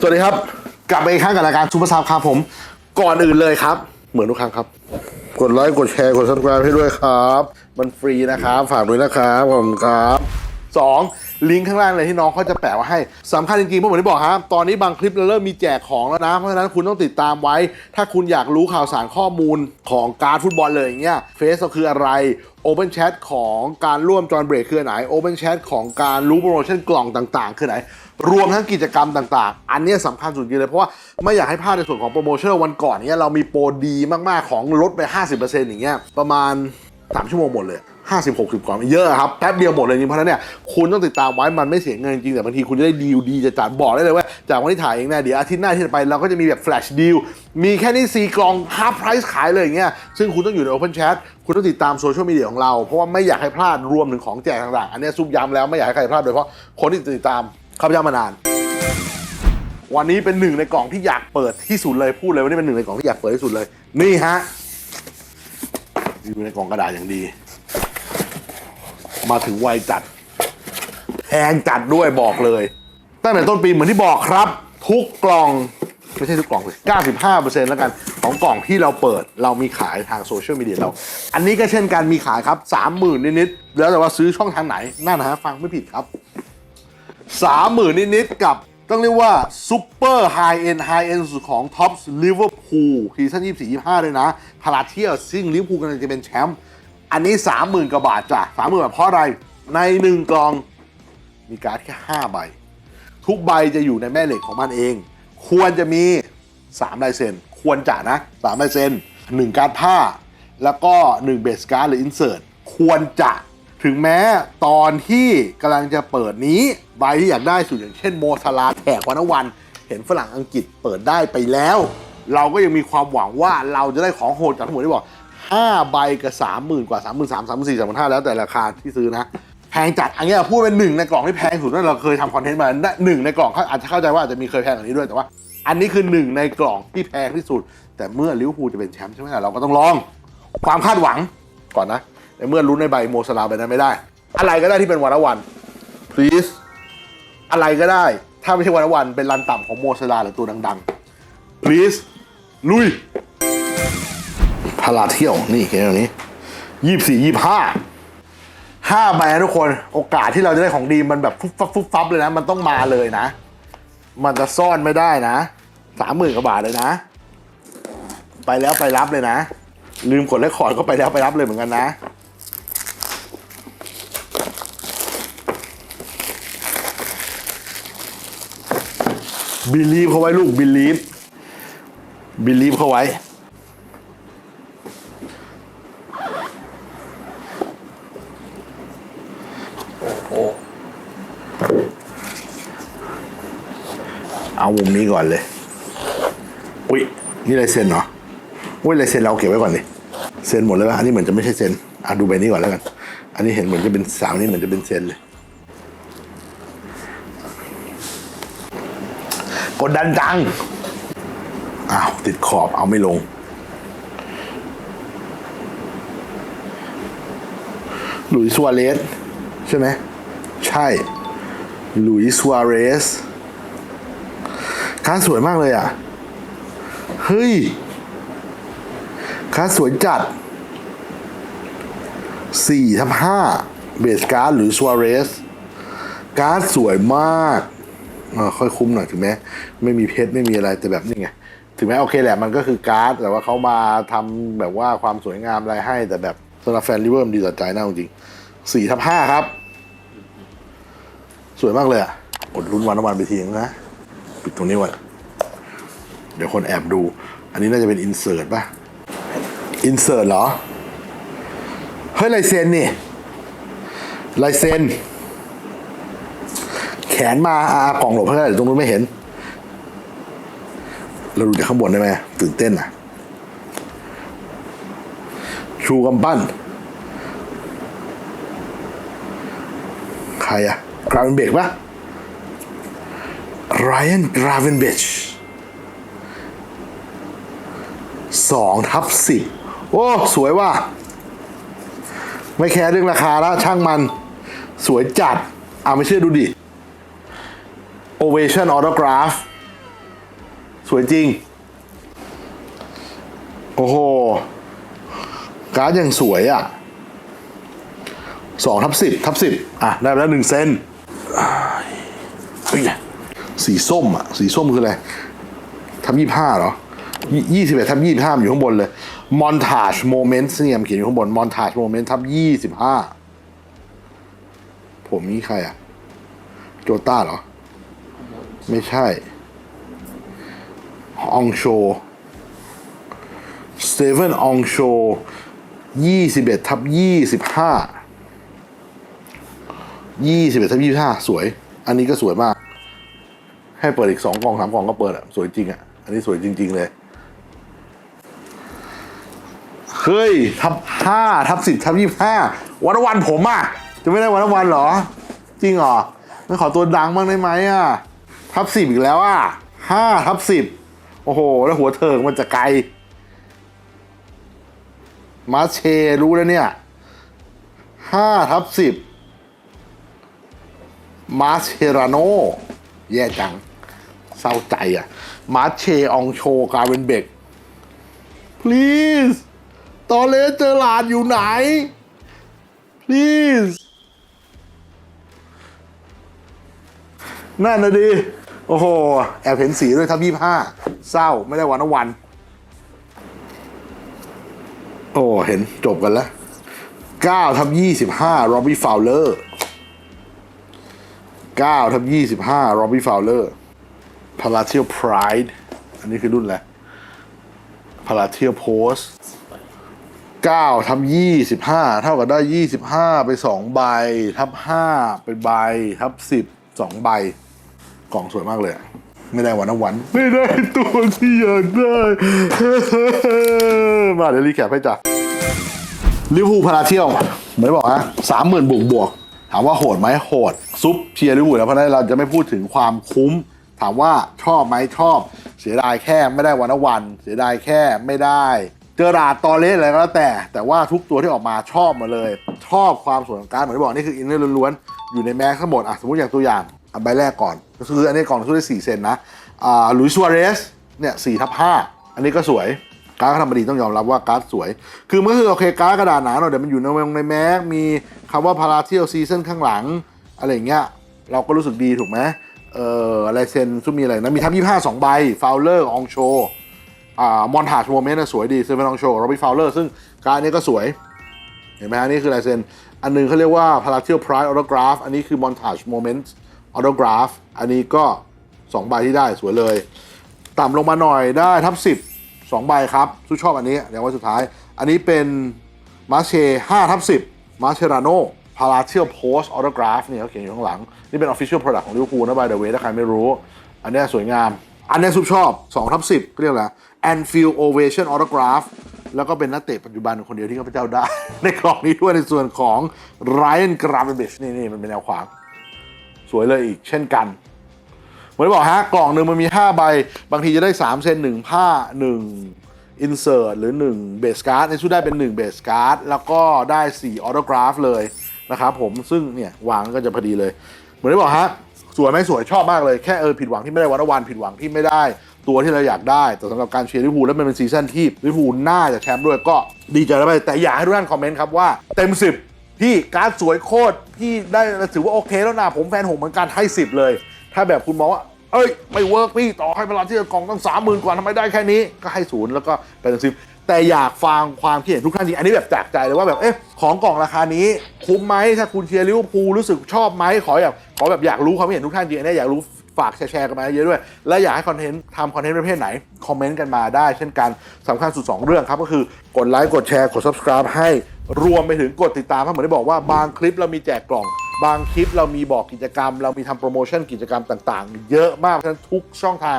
สวัสดีครับ กลับมาอีกครั้งกับรายการซูเปอร์ซับครับผม ก่อนอื่นเลยครับ เหมือนทุกครั้งครับ กดไลค์กดแชร์กด subscribe ให้ด้วยครับ มันฟรีนะครับฝากด้วยนะครับขอบคุณครับสองลิงก์ข้างล่างเลยที่น้องเขาจะแปะไว้ให้สำคัญจริงๆเพราะเหมือนที่บอกครับตอนนี้บางคลิปเราเริ่มมีแจกของแล้วนะ เพราะฉะนั้นคุณต้องติดตามไว้ ถ้าคุณอยากรู้ข่าวสารข้อมูลของการฟุตบอลเลยอย่างเงี้ยเฟซก็คืออะไร Open Chat ของการร่วมจอยเบรกคือไหน Open Chat ของการรู้โปรโมชั่นกล่องต่าง ๆ คือไหน รวมทั้งกิจกรรมต่างๆ อันนี้ยสำคัญสุดจริงเลย เพราะว่าไม่อยากให้พลาดในส่วนของโปรโมชั่นวันก่อนเนี้ยเรามีโปรดีมากๆของลดไป 50%อย่างเงี้ยประมาณ 3 ชั่วโมงหมดเลย50 60กล่องเยอะครับแป๊บเดียวหมดเลยจริงเพราะฉะนั้นเนี่ยคุณต้องติดตามไว้มันไม่เสียเงินจริงแต่บางทีคุณจะได้ดีลดีจะจัดบอกได้เลยว่าจากวันที่ถ่ายเองเนี่ยเดี๋ยวอาทิตย์หน้าที่จะไปเราก็จะมีแบบแฟลชดีลมีแค่นี้4กล่องฮาร์ p ไพรส์ขายเลยอย่างเงี้ยซึ่งคุณต้องอยู่ใน Open Chat คุณต้องติดตามโซเชียลมีเดียของเรา เพราะว่าไม่อยากให้พลาดรวมถึงของแจกต่างๆ อันนี้ซุปย้ำแล้วไม่อยากให้ใครพลาดโดยเพราะคนที่ติดตาม ข้าพเจ้ามานาน วันนี้เป็นหนึ่งในกล่องที่อยากเปิดที่สุดเลยพูดเลยว่านี่เป็นหนึ่งในกล่องที่อยากเปิดที่สุดเลย นี่ฮะอยู่ในกล่องกระดาษอย่างดี มาถึงไวจัดแพงจัดด้วยบอกเลย ตั้งแต่ต้นปีเหมือนที่บอกครับ ทุกกล่องไม่ใช่ทุกกล่องเลย 95%แล้วกัน ของกล่องที่เราเปิดเรามีขายทางโซเชียลมีเดียเรา อันนี้ก็เช่นกันมีขายครับ 30,000 นิดๆแล้วแต่ว่าซื้อช่องทางไหนนั่นนะฮะฟังไม่ผิดครับ สามหมื่นนิดๆกับ ต้องเรียกว่าซูเปอร์ไฮเอ็นไฮเอ็นสุดของท็อปส์ลิเวอร์พูลซีซั่นยี่สี่ยี่ห้าเลยนะพาราเทียซึ่งลิเวอร์พูลกำลังจะเป็นแชมป์อันนี้สามหมื่นกว่าบาทจ้ะสามหมื่นบาทเพราะอะไร ในหนึ่งกล่อง มีการ์ดแค่ห้าใบ ทุกใบจะอยู่ในแม่เหล็กของมันเอง ควรจะมี 3 ลายเซ็นควรจะนะ3ลายเซ็น1 การ์ดผ้า แล้วก็ 1 เบสการ์ดหรืออินเสิร์ตควรจะ ถึงแม้ตอนที่กำลังจะเปิดนี้ใบที่อยากได้สุดอย่างเช่นโมซาลาแขกวันวัน เห็นฝรั่งอังกฤษเปิดได้ไปแล้ว เราก็ยังมีความหวังว่าเราจะได้ของโหดจากทั้งหมดที่บอก 5 ใบกับ 30,000 กว่า 33,000 34,000 35,000 แล้วแต่ราคาที่ซื้อนะ แพงจัด อันนี้พูดเป็นหนึ่งในกล่องที่แพงสุดนั่นเราเคยทำคอนเทนต์มาหนึ่งในกล่องเขาอาจจะเข้าใจว่าอาจจะมีเคยแพงกว่านี้ด้วยแต่ว่า อันนี้คือหนึ่งในกล่องที่แพงที่สุด แต่เมื่อลิเวอร์พูลจะเป็นแชมป์ใช่ไหมล่ะเราก็ต้องลองความคาดหวังก่อนนะ ในเมื่อลุ้นในใบโมซาลาไปนั้นไม่ได้ อะไรก็ได้ที่เป็นวันละวัน please อะไรก็ได้ ถ้าไม่ใช่วันละวันเป็นรันต่ำของโมซาลาหรือตัวดังๆ please ลุยพาราเที่ยวนี่เห็นตรงนี้ยี่สี่ยี่ห้าห้าใบนะทุกคนโอกาสที่เราจะได้ของดีมันแบบฟุบฟับฟุบฟับเลยนะ มันต้องมาเลยนะ มันจะซ่อนไม่ได้นะสามหมื่นกว่าบาทเลยนะ ไปแล้วไปรับเลยนะ ลืมกดเลคคอร์ดก็ไปแล้วไปรับเลยเหมือนกันนะ บิลีฟเขาไว้ลูกบิลีฟบิลีฟเขาไว้โอ้เอามุมนี้ก่อนเลย อุ้ย นี่ลายเซ็นเหรอ อุ้ยลายเซ็นเราเก็บไว้ก่อนดิเซ็นหมดเลยป่ะอันนี้เหมือนจะไม่ใช่เซ็นอะดูใบนี้ก่อนแล้วกัน อันนี้เห็นเหมือนจะเป็นสามนี่เหมือนจะเป็นเซ็นเลย กดดันจัง อ้าว ติดขอบเอาไม่ลง หลุยส์ซัวเรส ใช่ไหม ใช่ หลุยส์ซัวเรสค้าสวยมากเลยอะ เฮ้ยค้าสวยจัด4ทับ5เบสการ์ดหรือซัวเรส การ์ดสวยมาก ค่อยคุ้มหน่อยถึงแม้ไม่มีเพชรไม่มีอะไรแต่แบบนี้ไงถึงแม้โอเคแหละมันก็คือการ์ดแต่ว่าเขามาทำแบบว่าความสวยงามอะไรให้ แต่แบบสำหรับแฟนลิเวอร์มันดีต่อใจนะจริงสี่ทับห้าครับ สวยมากเลยอะกดลุ้นวันละวันไปทีนึงนะ ปิดตรงนี้ไว้เดี๋ยวคนแอบดู อันนี้น่าจะเป็นอินเสิร์ตป่ะ อินเสิร์ตเหรอ เฮ้ยลายเซ็นนี่ลายเซ็น ขนมาอากล่องหลบเพื่อนเดี๋ยวตรงนู้นไม่เห็น เราดูจากข้างบนได้ไหมตื่นเต้นอะ ชูกำปั้น ใครอะกราเวนเบกปะไรอันกราเวนเบชสองทับสิบโอ้ สวยว่ะ ไม่แคร์เรื่องราคาแล้วช่างมัน สวยจัดอ่าไม่เชื่อดูดิ Ovation Autograph สวยจริง โอ้โห การ์ดยังสวยอะสองทับสิบทับสิบอะ ได้ไปแล้วหนึ่งเซนเฮ้ยสีส้มอะ สีส้มคืออะไร ทับยี่ห้าเหรอยี่สิบเอ็ดทับยี่ห้าอยู่ข้างบนเลย montage moments เนี่ยมันเขียนอยู่ข้างบน montage moment ทับยี่สิบห้าผมนี่ใครอะ โจต้าเหรอ ไม่ใช่อองโชสเตเฟนอองโชยี่สิบเอ็ดทับยี่สิบห้ายี่สิบเอ็ดทับยี่สิบห้าสวย อันนี้ก็สวยมาก ให้เปิดอีกสองกองสามกองก็เปิดอะ สวยจริงอะ อันนี้สวยจริง ๆ เลย เฮ้ย ทับห้าทับสิบทับยี่ห้าวันละวันผมอะ จะไม่ได้วันละวันหรอ จริงเหรอไม่ขอตัวดังบ้างได้ไหมอะ ทับสิบอีกแล้วอะห้าทับสิบโอ้โห แล้วหัวเถิงมันจะไกล มาเชรู้แล้วเนี่ยห้าทับสิบมาเชราโนแย่จัง เศร้าใจอะ มาเชอองโชกาเวนเบก please ตอนเลสเจอหลาดอยู่ไหน please นั่นนะดี โอ้โห แอบเห็นสีด้วยทับยี่ห้าเศร้าไม่ได้วันวัน โอ้ เห็นจบกันแล้วเก้าทับยี่สิบห้าโรบบี้ฟาวเลอร์เก้าทับยี่สิบห้าโรบบี้ฟาวเลอร์พาราเทียลไพรด์อันนี้คือรุ่นอะไรพาราเทียลโพสเก้าทับยี่สิบห้าเท่ากับได้ยี่สิบห้าไปสองใบ ทับห้าไปใบ ทับสิบสองใบ กล่องสวยมากเลยอะไม่ได้วันละวัน ไม่ได้ตัวที่อยากได้ มาเดี๋ยวรีแคปให้จ้ะลิเวอร์พูลพาราเที่ยวเหมือนบอกนะสามหมื่นบวกบวกถามว่าโหดไหมโหด ซุปเชียร์ลิเวอร์พูลแล้วเพราะนั้นเราจะไม่พูดถึงความคุ้ม ถามว่าชอบไหมชอบ เสียดายแค่ไม่ได้วันละวัน เสียดายแค่ไม่ได้ เจอราดตอเลสอะไรก็แล้วแต่ แต่ว่าทุกตัวที่ออกมาชอบหมาเลย ชอบความสวยของการเหมือนที่บอกนี่คืออินเนอร์ล้วนๆอยู่ในแม็กทั้งหมดอะสมมติอย่างตัวอย่าง ใบแรกก่อนก็คืออันนี้กล่องทุกได้สี่เซนนะอ่าลุยส์วเรสเนี่ยสี่ทับห้าอันนี้ก็สวยการ์ดทำมาดีต้องยอมรับว่าการ์ดสวย คือมันก็คือโอเคการ์ดกระดาษหนาหน่อยแต่มันอยู่ในวงในแม็กมีคำว่าพาราเทียลซีซันข้างหลัง อะไรเงี้ยเราก็รู้สึกดีถูกไหมเอ่ออะไรเซนซุมมีอะไรนะมีทับยี่ห้าสองใบฟาวเลอร์อองโชอ่ามอนทาจโมเมนต์สวยดีเซเว่นอองโชโรบิฟาวเลอร์ซึ่งการ์ดนี้ก็สวย เห็นไหมฮะนี่คือลายเซ็นอันหนึงเขาเรียกว่า Palatial Pride Autograph อันนี้คือ Montage Moment Autograph ออโตกราฟ อันนี้ก็2ใบที่ได้สวยเลย ต่ำลงมาหน่อยได้ทับ10 2ใบครับสู้ชอบอันนี้ เดี๋ยวไว้สุดท้าย อันนี้เป็นมาเช5ทับ10มาเชราโน Palatial Post Autograph เนี่ยเขาเขียนอยู่ข้างหลัง นี่เป็น Official Product ของลิเวอร์พูลนะ by the way ถ้าใครไม่รู้ อันนี้สวยงาม อันนี้ยซุปชอบ2ทับ10ก็เรียกอะไร Anfield Ovation Autograph แล้วก็เป็นนักเตะปัจจุบันคนเดียวที่ข้าพเจ้าได้ ในกล่องนี้ด้วยในส่วนของ Ryan Gravenberch นี่นี่มันเป็นแนวขวาง สวยเลยอีกเช่นกันเหมือนที่บอกฮะกล่องหนึ่งมันมี 5 ใบ บางทีจะได้ 3 เซน1ผ้า1 insert หรือ 1 base card ในชุดได้เป็น 1 base card แล้วก็ได้ 4 autograph เลยนะครับผมซึ่งเนี่ยวางก็จะพอดีเลย เหมือนที่บอกฮะสวยไหมสวยชอบมากเลยแค่เออผิดหวังที่ไม่ได้วันวันผิดหวังที่ไม่ได้ตัวที่เราอยากได้ แต่สำหรับการเชียร์ลิเวอร์พูลแล้วมันเป็นซีซั่นที่ลิเวอร์พูลน่าจะแชมป์ด้วยก็ดีใจแล้วไปแต่อยากให้ทุกท่านคอมเมนต์ครับว่าเต็ม 10 พี่การ์ดสวยโคตรพี่ได้ถือว่าโอเคแล้วนะผมแฟนหงเหมือนกันให้10เลย ถ้าแบบคุณมองว่าเอ้ย ไม่เวิร์กพี่ต่อให้เวลาที่กล่องตั้งสามหมื่นกว่าทำไมได้แค่นี้ก็ให้ศูนย์แล้วก็เป็นสิบแต่อยากฟังความคิดเห็นทุกท่านจริงอันนี้แบบจากใจเลยว่าแบบเอ๊ะของกล่องราคานี้คุ้มไหมถ้าคุณเชียร์ลิเวอร์พูลรู้สึกชอบไหมขอแบบขอแบบอยากรู้ความคิดเห็นทุกท่านจริงอันนี้อยากรู้ ฝากแชร์กันมาเยอะด้วย และอยากให้คอนเทนต์ทำคอนเทนต์ประเภทไหน คอมเมนต์กันมาได้ เช่นกันสำคัญสุด 2 เรื่องครับก็คือกดไลค์กดแชร์กด subscribe ให้รวมไปถึงกดติดตามครับเหมือนที่บอกว่าบางคลิปเรามีแจกกล่อง บางคลิปเรามีบอกกิจกรรม เรามีทำโปรโมชั่นกิจกรรมต่าง ๆ เยอะมากเพราะฉะนั้นทุกช่องทาง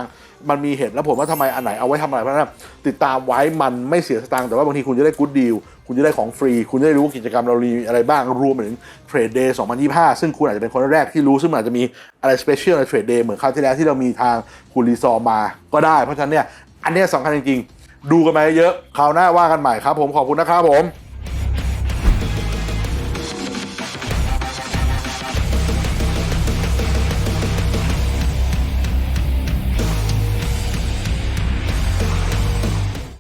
มันมีเหตุและผลว่าทำไมอันไหนเอาไว้ทำอะไรเพราะฉะนั้นติดตามไว้มันไม่เสียสตางค์แต่ว่าบางทีคุณจะได้กู๊ดดีล คุณจะได้ของฟรี คุณจะได้รู้กิจกรรมเรามีอะไรบ้างรวมถึงเทรดเดย์2025 ซึ่งคุณอาจจะเป็นคนแรกที่รู้ ซึ่งอาจจะมีอะไรสเปเชียลในเทรดเดย์เหมือนคราวที่แล้วที่เรามีทางคุณรีซอร์มาก็ได้ เพราะฉะนั้นเนี่ยอันนี้สำคัญจริงๆ ดูกันมาเยอะคราวหน้าว่ากันใหม่ครับผมขอบคุณนะครับผม